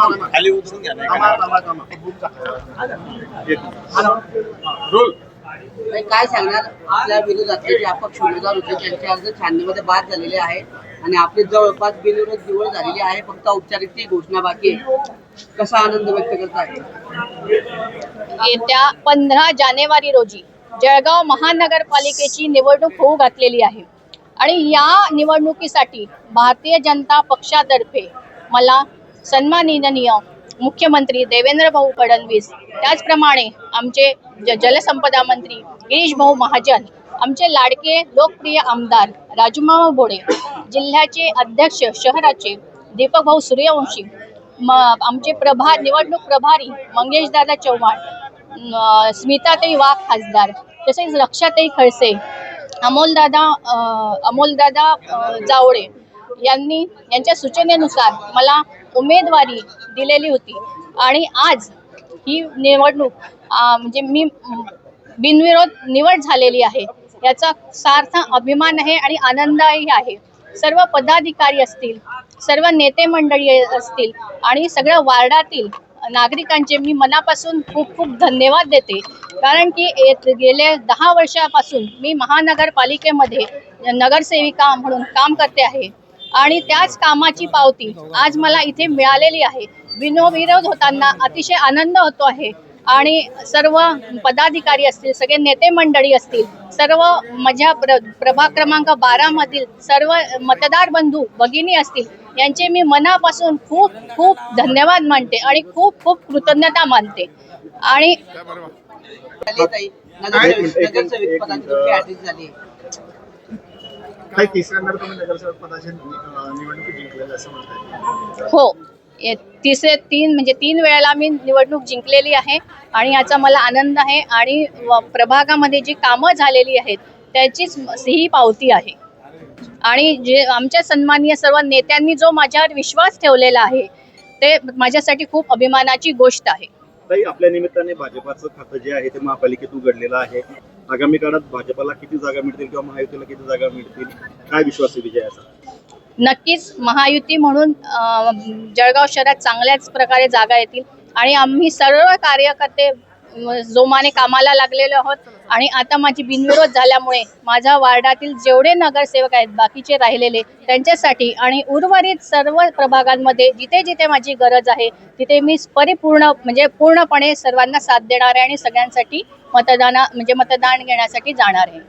खाली उतरून घ्या रोल. काय सांगणार? आपल्या विरोधातले जे अपक्ष उमेदवार होते त्यांचे अर्ज छाननीमध्ये बाद झालेले आहेत आणि आपली जवळपास बिनविरोध निवड झालेली आहे. फक्त औपचारिक घोषणा बाकी आहे. कसा आनंद व्यक्त करताय? येत्या पंधरा जानेवारी रोजी जळगाव महानगरपालिकेची निवडणूक होऊ घातलेली आहे. आणि या निवडणुकीसाठी भारतीय जनता पक्षातर्फे मला सन्माननीय मुख्यमंत्री देवेंद्र भाऊ फडणवीस. त्याचप्रमाणे आमचे ज जलसंपदा मंत्री गिरीश भाऊ महाजन आमचे लाडके लोकप्रिय आमदार राजूमामा बोडे जिल्ह्याचे अध्यक्ष शहराचे दीपक भाऊ सूर्यवंशी म आमचे प्रभा निवडणूक प्रभारी मंगेशदादा चव्हाण स्मिताताई वाघ खासदार तसेच लक्षाताई खडसे अमोलदादा अमोलदादा जावळे यांनी यांच्या सूचनेनुसार मला उमेदवारी दिलेली होती. आणि आज ही निवडणूक म्हणजे मी बिनविरोध निवड झालेली आहे. याचा सार्थ अभिमान आहे आणि आनंदही आहे. सर्व पदाधिकारी असतील सर्व नेते मंडळी असतील आणि सगळ्या वार्डातील नागरिकांचे मी मनापासून खूप खूप धन्यवाद देते. कारण की येत गेल्या दहा वर्षापासून मी महानगरपालिकेमध्ये नगरसेविका म्हणून काम करते आहे. आणि त्याच कामाची पावती आज मला इथे मिळालेली आहे. बिनविरोध होताना अतिशय आनंद होतो आहे. आणि सर्व पदाधिकारी असतील सगळे नेते मंडळी असतील सर्व माझ्या प्र प्रभाग क्रमांक बारामधील सर्व मतदार बंधू भगिनी असतील यांचे मी मनापासून खूप खूप धन्यवाद मानते आणि खूप खूप कृतज्ञता मानते. आणि काही तिसऱ्यांदा तुम्ही नगरसेवक पदाची निवडणूक जिंकलेली असं म्हणताय हो. ये- तिसरे तीन म्हणजे तीन वेळेला मी निवडणूक जिंकलेली आहे आणि याचा मला आनंद आहे आणि प्रभागामध्ये जी कामं झालेली आहेत त्याचीच ही पावती आहे. आणि जे आमच्या सन्माननीय सर्व नेत्यांनी जो माझ्यावर विश्वास ठेवलेला आहे ते माझ्यासाठी खूप अभिमानाची गोष्ट आहे. आपल्या निमित्ताने भाजपाचं खातं जे आहे ते महापालिकेत उघडलेलं आहे. आगामी काळात भाजपाला किती जागा मिळतील किंवा महायुतीला किती जागा मिळतील? काय विश्वास आहे विजयाचा? नक्कीच महायुती म्हणून जळगाव शहरात चांगल्याच प्रकारे जागा येतील. आणि आम्ही सर्व कार्यकर्ते जोमाने कामाला लागलेलो आहोत. आणि आता माझी बिनविरोध झाल्यामुळे माझ्या वार्डातील जेवढे नगरसेवक आहेत बाकीचे राहिलेले त्यांच्यासाठी आणि उर्वरित सर्व प्रभागांमध्ये जिथे जिथे माझी गरज आहे तिथे मी परिपूर्ण म्हणजे पूर्णपणे सर्वांना साथ देणार आहे आणि सगळ्यांसाठी मतदाना म्हणजे मतदान घेण्यासाठी जाणार आहे.